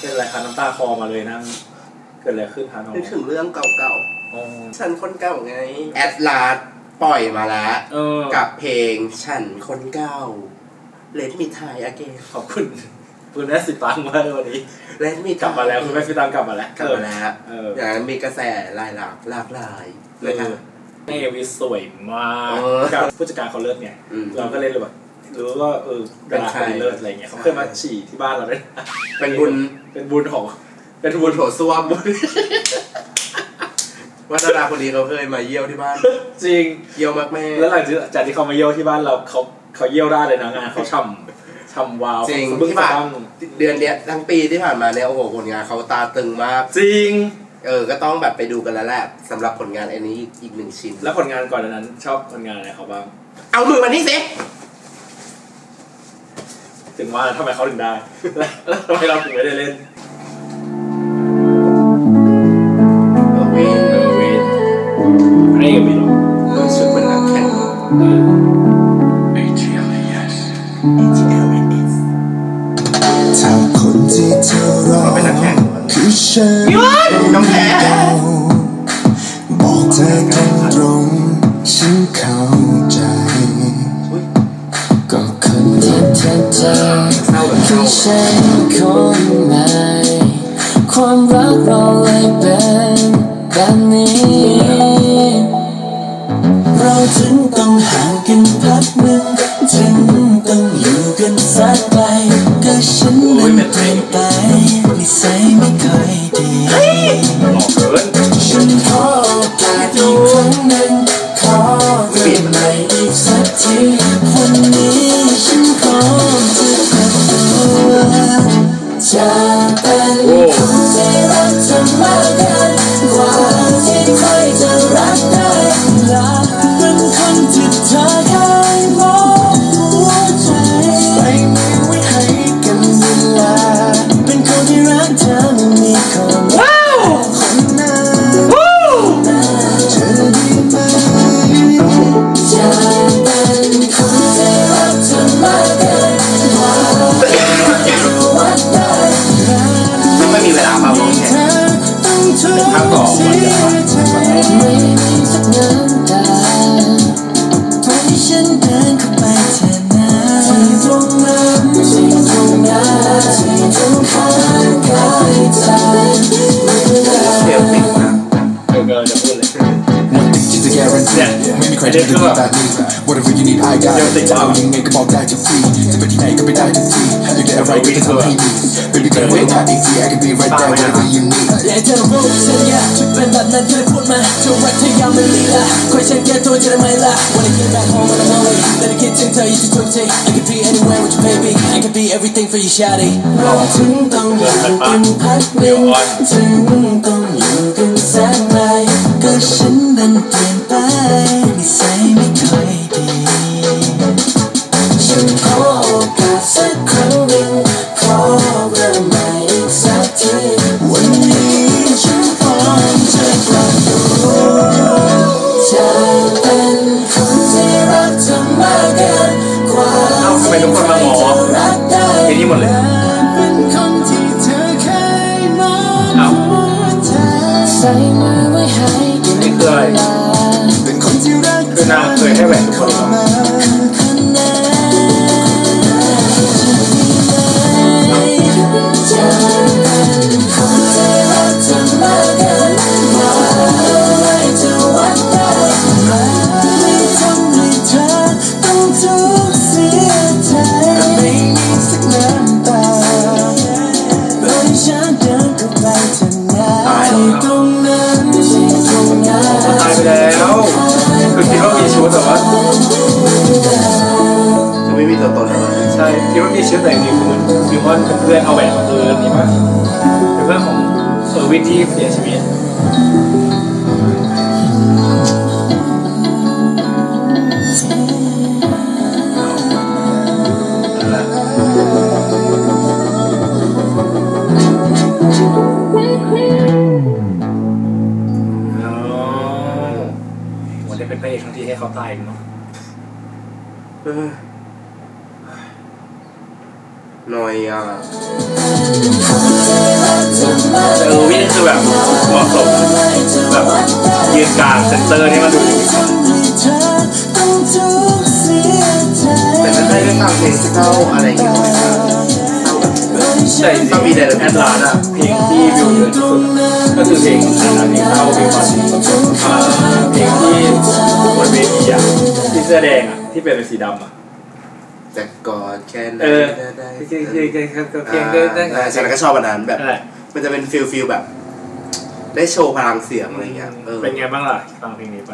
เป็นอะไรคะน้ำตาคลอมาเลยนั่งเกิดอะไรขึ้นคะน้องนึกถึงเรื่องเก่าอ๋อๆ ฉันคนเก่าไง แอดลาสปล่อยมาแล้วเออกับเพลงฉันคนเก่า Let me try again ขอบคุณคุณแม่สิตังมากเลยวันนี้ Let me กลับมาแล้วคุณแม่สิตังกลับมาแล้วกลับมาแล้วเอออย่างนั้นมีกระแสหลายหลากหลากหลายเอนะครัอบในเอวิสวยมากเออ กับผู้จัดการเขาเลิกไงอืม เราก็เลยแบบ รู้ว่าเออเป็ดานราใคครนเลิศอะไรเงี้ยเขาเคยมาฉี่ที่บ้านเราด้วยเป็นบุญเป็นบุญของ เป็นบุบุญญโถส้วมว่าดาราคนนี้เขาเคยมาเยี่ยวที่บ้าน จริงเยี่ยวมากแม่แล้วหลังจากที่เขามาเยี่ยวที่บ้านเราเขาเขาเยี่ยวได้เลยนะงานเขาช่ำช่ำวาวจริงเขาบึ้งที่บ้านสะบั้งเดือนเนี้ยทั้งปีที่ผ่านมาเนี่ยโอ้โหผลงานเขาตาตึงมาก จริงเออ ก็ต้องแบบไปดูกันแล้วแหละสำหรับผลงานอันนี้อีกหนึ่งชิ้น แล้วผลงานก่อนอันนั้น ชอบผลงานอะไรเขาบ้าง เอามือมานี่สิ ถึงว่าทำไมเขาถึงได้แล้วแล้วทำไมเราถึงไม่ได้เล่น เราเลยเป็นแบบนี้ เราถึงต้องห่างกันพักหนึ่งถึงต้องอยู่กันสักไกลก็ฉันนั้นเปลี่ยนไปนิสัยไม่ค่อยดีฉันขอโอกาสอีกครั้งหนึ่งขอเริ่มใหม่อีกสักทีวันนี้ฉันขอจะกลับตัวจะเป็น can be right there whenever you need อยากจะรู้สัญญาจะเป็นแบบนั้นเธอพูดมาเธอรักเธอยังไม่ลีลาคอยฉันแก้ตัวจะได้ไหมล่ะ Wanna get back home when I'm away แต่คิดถึงเธออยู่ทุกที I can be anywhere with you baby I can be everything for you shawty เราถึงต้องอยู่กันพักหนึ่งถึง กคนมาง้อที่จะรักได้ไอ้นี่หมดเลยเป็นคนที่เธอเคยมองเอ้าหัวใจใส่มือไว้ให้กันนี่คืออะไรเป็นคนที่รักคือนางเคยให้แหวนทุกคนหรอ เป็นเพื่อนเอาแหวนมาคืนนี่มั้ยเป็นเพื่อนของเออร์วินที่เสียชีวิตอ๋อวันนี้เป็นพระเอกทั้งทีให้เขาตายเนาะ เอออยอะเออวินคือแบบเหมาะสมแบบยืนกลางเซนเตอร์นี่มันดูดีแต่ไม่ค่อยได้ฟังเพลงเศร้าอะไรอย่างเงี้ยเลยครับเศร้าแบบแต่ต้องมีแต่แอดลาสอะเพลงที่วิวเยอะที่สุดก็คือเพลงอันนั้นเพลงเศร้าเพลงมันอ่าเพลงที่บนเวทีอะที่เสื้อแดงอะที่เป็นสีดำอะ จะกอดแค่ไหนเออก็ได้เพลงเพลงเพลงเพลงเพลงเพลงอ่าฉันก็ชอบอันนั้นแบบ นั่นแหละมันจะเป็นฟิลฟิลแบบ ได้โชว์พลังเสียงอะไรเงี้ยเออเป็นไงบ้างล่ะฟังเพลงนี้ไป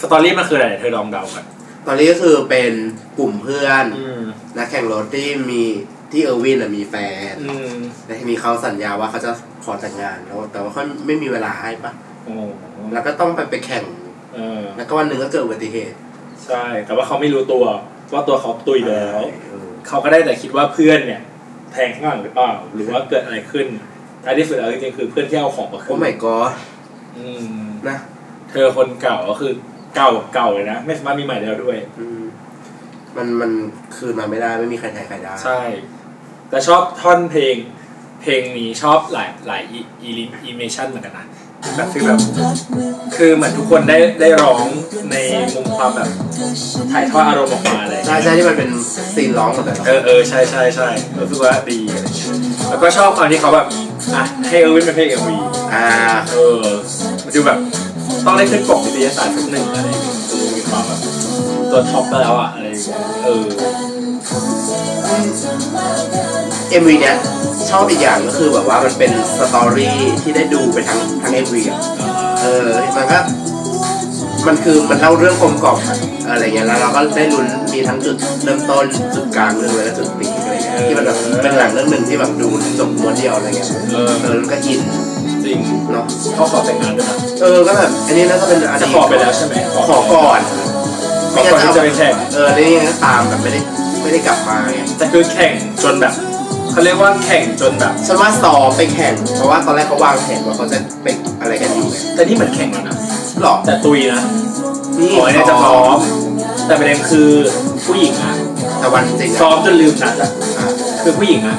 สตอรี่มันคืออะไรเธอลองเดากันตอนนี้ก็คือเป็นกลุ่มเพื่อนอืมนักแข่งรถที่มีที่เออร์วินอะมีแฟน อืมและทีนี้เขาสัญญาว่าเขาจะขอแต่งงานแล้วแต่ว่าเขาไม่มีเวลาให้ปะโอ้แล้วก็ต้องไปไปแข่ง เออแล้วก็วันหนึ่งก็เกิดอุบัติเหตุ ใช่ แต่ว่าเขาไม่รู้ตัว ว่าตัวเขาตุยแล้วเออเขาก็ได้แต่คิดว่าเพื่อนเนี่ย แทงข้างหลังหรือเปล่าหรือว่าเกิดอะไรขึ้นท้ายที่สุดแล้วจริงๆคือเพื่อนที่เอาของมาโอ้ขึ้นไม่ก็อืมนะเธอคนเก่าก็คือเก่าเก่าเลยนะไม่สามารถมีใหม่ได้แล้วด้วย อืมมันมันคืนมาไม่ได้ไม่มีใครแทนใครได้ใช่ แต่ชอบท่อนเพลง เพลงนี้ชอบหลายหลายอีอีอีเมชันเหมือนกันนะ แบบฟีลแบบคือเหมือนทุกคนได้ได้ร้องในมุมความแบบถ่ายทอดอารมณ์ออกมาเลยใช่ใช่ที่มันเป็นซีนร้องหมดเลยเออเออใช่ใช่ใช่รู้สึกว่าดีอะไรอย่างเงี้ยแล้วก็ชอบความที่เขาแบบอะให้เออร์วินเป็นเพลงเอ็มวีอ่าเออมันดูแบบต้องได้ขึ้นปกนิตยสารสักหนึ่งอะไรอย่างเงี้ยคือมีความแบบตัวท็อปไปแล้วอะอะไรอย่างเงี้ยเออเอ็มวีเนี้ย ชอบอีกอย่างก็คือแบบว่ามันเป็นสตอรี่ที่ได้ดูไปทั้งทั้งเอ็มวีอะเออมันก็มันคือมันเล่าเรื่องกลมกล่อมอะอะไรเงี้ยแล้วเราก็ได้ลุ้นมีทั้งจุดเริ่มต้นจุดกลางเรื่องแล้วก็จุดปีอะไรเงี้ยที่มันแบบเป็นหนังเรื่องหนึ่งที่แบบดูจบม้วนเดียวอะไรเงี้ยเออเออมันก็อินจริงเนาะเขาขอแต่งงานด้วยนะเออก็แบบอันนี้น่าจะเป็นอจะดีตขอไปแล้วใช่ไหมขอก่อนขอก่อนที่จะไปแข่งเออนี่ยังตามแบบไม่ได้ไม่ได้กลับมาไงแต่คือแข่งจนแบบ เขาเรียกว่าแข่งจนแบบ ฉันว่าซ้อมไปแข่งเพราะว่าตอนแรกเขาวางแผนว่าเขาจะไปอะไรกันอยู่ไงแต่นี่เหมือนแข่งแล้วนะหรอแต่ตุยนะนี่ขอเนี่ยจะซ้อม แต่ประเด็นคือผู้หญิงอะแต่วันจริงซ้ออะมจนลืมนัดอะอะคือผู้หญิงอะ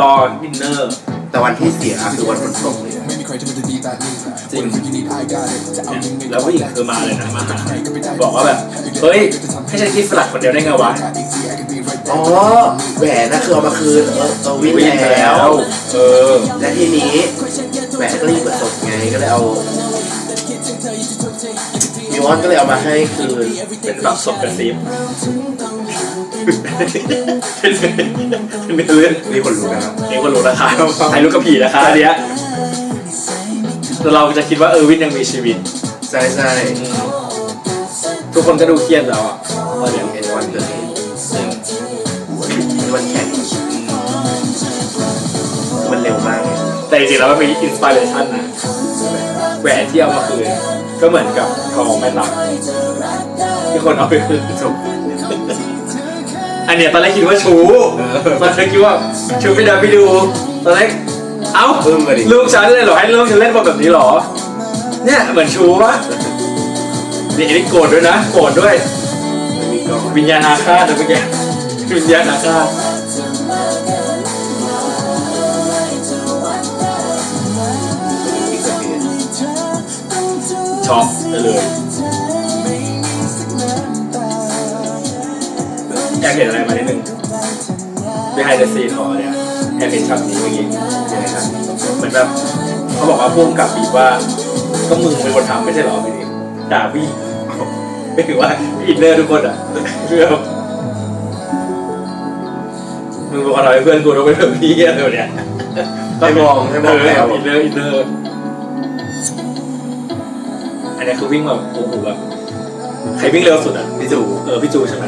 รอดินเนอร์ แต่วันที่เสียคือวันฝนตกเลยไม่มีใครจะมาดีแบบนี้จริง What if you need I got it จะเอายังไงแล้วผู้หญิงคือมาเลยนะมาหาบอกว่าแบบ เฮ้ยให้ฉันคิดสลัดคนเดียวได้ไงวะ อ๋อแหวนนะคือเอามาคืนเออเออวิ่งวิ่งแล้ว เออ และทีนี้แหวนก็รีบเปิดตกไงก็เลยเอามิวอนก็เลยเอามาให้คืนเป็นแบบศพกระซิบเป็นเรื่องนี่คนรู้นะครับเองก็รู้นะคะถ่ายรูปกับผีนะคะอันเนี้ยแต่เราจะคิดว่าเออวินยังมีชีวิต ใช่ใช่ทุกคนก็ดูเครียดแล้วอะตอนเนี้ยเป็นวันเกิด มันเร็วมากเลยแต่จริงๆแล้วมันเป็นอินสปิเรชันนะแหวนที่เอามาคืนก็เหมือนกับทองแม่ตักที่คนเอาไปคืนจบอันเนี้ยตอนแรกคิดว่าชูตอนแรกคิดว่าชูไปดาไปดูตอนแรกเอ้าอึ้งเลยดิลูกฉันเลยเหรอให้ลูกฉันเล่นบทแบบนี้เหรอ เนี่ยเหมือนชูปะนี่อันนี้โกรธด้วยนะ โกรธด้วยมันมีก่อนวิญญาณอาฆาตนะเมื่อกี้วิญญาณอาฆาต ช็อกไปเลย อยากเห็นอะไรมานิดนึง behind the scene ของอันเนี่ยอยากเห็นช็อตนี้เมื่อกี้นะครับเหมือนแบบเขาบอกว่าพุ่มกับบีบว่าก็มึงเป็นคนทำไม่ใช่เหรอพี่นี่ด่าพี่ไม่ถือว่าอินเนอร์ทุกคนอะเพื่อแบบมึงเป็นคนทำให้เพื่อนกูต้องเป็นแบบนี้อะไรแบบเนี้ยให้มองให้มองแล้วอินเนอร์อินเนอร์ อันนี้คือวิ่งแบบโอ้โหแบบใครวิ่งเร็วสุดอะพี่จูเออพี่จูใช่ไหม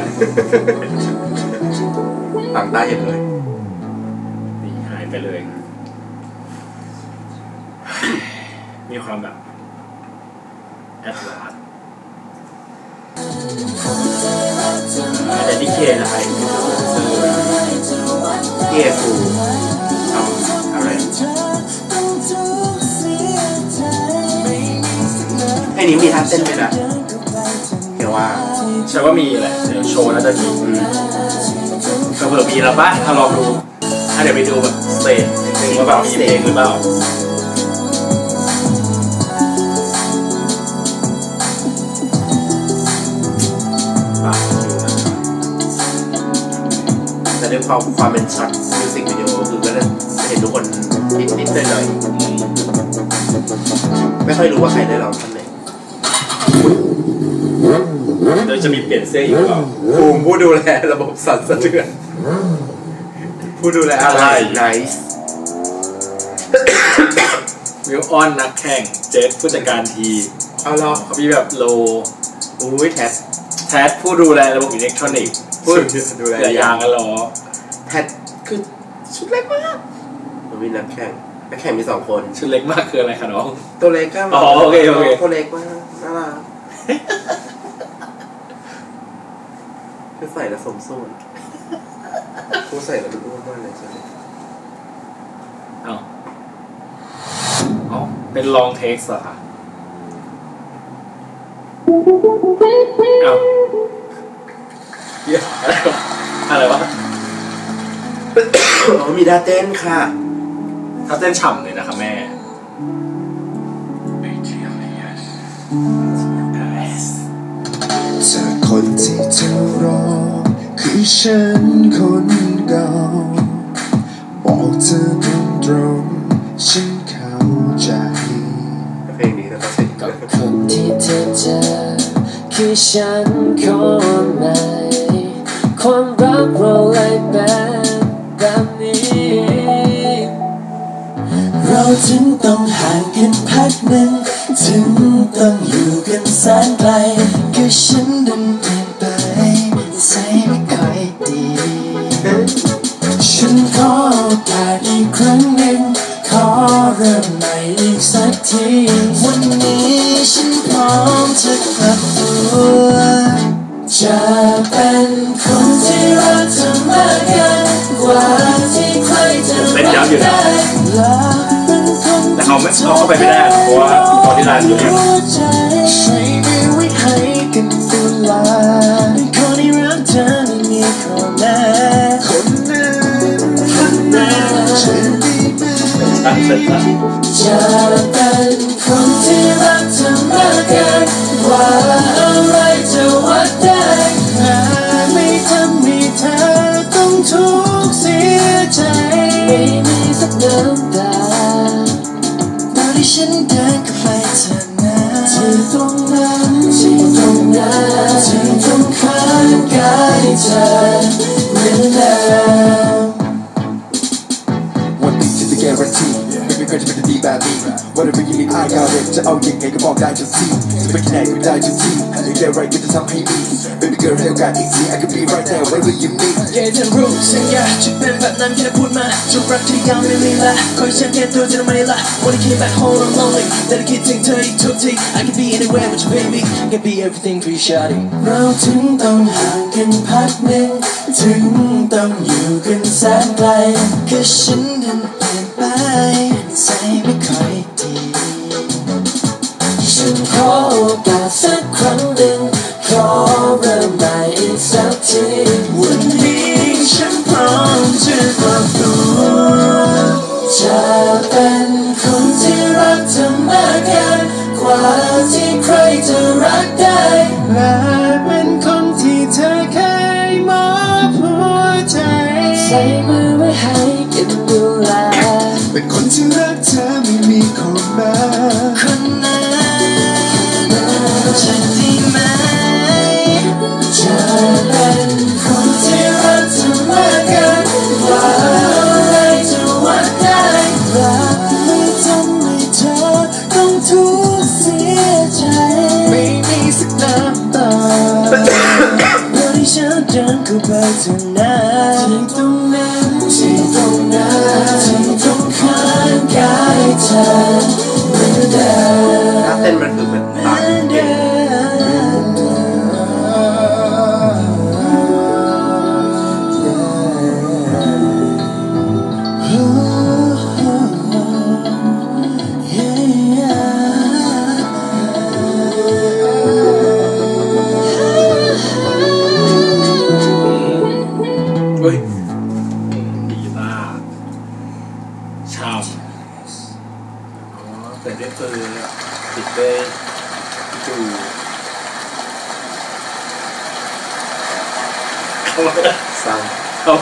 ต่างตาเห็นเลยนี่หายไปเลย มีความแบบแอดลาสแต่ที่เคนะครับพี่เอฟู ไอ้นี้มีท่าเต้นไหมนะเดี๋ยวว่าใช่ว่ามีแหละเดี๋ยวโชว์แล้วจะมีอืมก็เผื่อมีแล้วป่ะถ้าลองดูอะเดี๋ยวไปดูแบบสเตจนิดนึงว่าแบบมีเพลงหรือเปล่าอะดูนะครับแต่ด้วยความความเป็นช็อตมิวสิกวิดีโอคือก็จะเห็นทุกคนนิดนิดๆหน่อยอืมๆไม่ค่อยรู้ว่าใครได้ร้องท่อนไหน เดี๋ยวจะมีเปลี่ยนเสื้ออีกหรือเปล่าภูมิผู้ดูแลระบบสั่นสะเทือน ผู้ดูแลอะไรอะไรไนส์วิวออนนักแข่ง เจสผู้จัดการทีมเอาเหรอเขามีแบบโลอุ้ยแทสแทสผู้ดูแลระบบอิเล็กทรอนิกส์ผู้ดูแลเหลือยางกันล้อแทสคือชุดเล็กมากมันมีนักแข่งนักแข่งมีสองคน ชุดเล็กมากคืออะไรคะน้อง ตัวเล็กก็อ๋อโอเคโอเค ตัวเล็กมาก น่ารักคือใส่แล้วสมส่วนผู้ใส่แล้วดูอ้วนมากเลยใช่ไหมเอาเอาเป็นลองเทคเหรอคะเอาเหี้ยอะไรวะอะไรวะอ๋อมีดาเต้นค่ะ ถ้าเต้นฉ่ำเลยนะคะแม่ จากคนที่เธอรอ คือฉันคนเก่า บอกเธอตรงๆฉันเข้าใจ เพลงนี้นะครับเสร็จกับคนที่เธอเจอ คือฉันคนใหม่ความรักเราเลยเป็นแบบนี้ เราถึงต้องห่างกันพักหนึ่ง ถึงต้องอยู่กันแสนไกลคือฉันดันเปลี่ยนไปใส่ไม่ค่อยดี ฉันขอโอกาสอีกครั้งหนึ่ง ขอเริ่มใหม่อีกสักที วันนี้ฉันพร้อมจะกลับตัวจะเป็นคนที่รักเธอมากกันกว่าที่ใครจะรักได้ และเป็นคนแต่เขาไม่เขาเข้าไปไม่ได้อะเพราะว่าตอนที่ร้านอยู่เนี่ยหัวใจช่วยมี ไปที่ไหนก็ได้ทุกทีอยากได้อะไรก็จะทำให้มี Baby girl ให้โอกาสอีกที I can be right there wherever you need แค่เธอรู้สัญญาจะเป็นแบบนั้นแค่พูดมาจะรักที่ยังไม่มีละคอยฉันแค่ตัวจะไม่ละ Wanna keep back home I'm lonely แต่คิดถึงเธออีกทุกที I can be anywhere with you baby I can be everything for you shawty เราถึงต้องห่างกันพักหนึ่งถึงต้องอยู่กันแสนไกลก็ฉันดันเปลี่ยนไปใจไม่ค่อย ฉันขอโอกาสสักครั้งหนึ่ง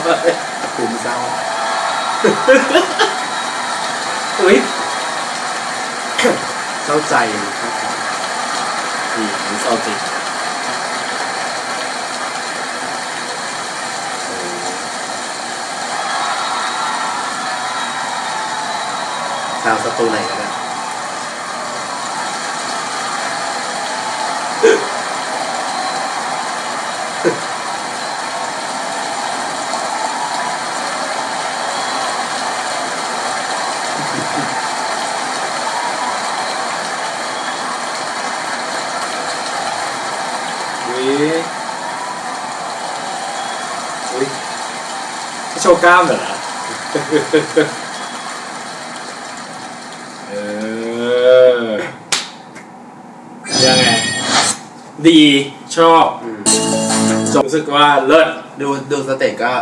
ข้ามาภูมิเศร้าอุ้ยเศร้าใจครับดีนี่เศร้าจริงชาวสตูไหนกันนะ อุ้ยอุ้ย โชว์กล้ามเหรอนะเออ ยังไง ดีชอบอืมจบรู้สึกว่าเลิศ ดูดูสเต็กก็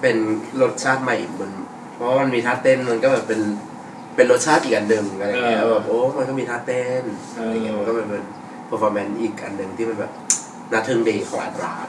เป็นรสชาติใหม่เหมือนเพราะว่ามันมีท่าเต้นมันก็แบบเป็นเป็นรสชาติอีกอันหนึ่งอะไรเงี้ยเออ แบบโอ้มันก็มีท่าเต้นเออออะไรเงี้ยมันก็เป็นเป็นเ e อร์ฟอร์แมนซ์อีกอันหนึ่งที่มันแบบน่าทึ่งดีของร้านร้าน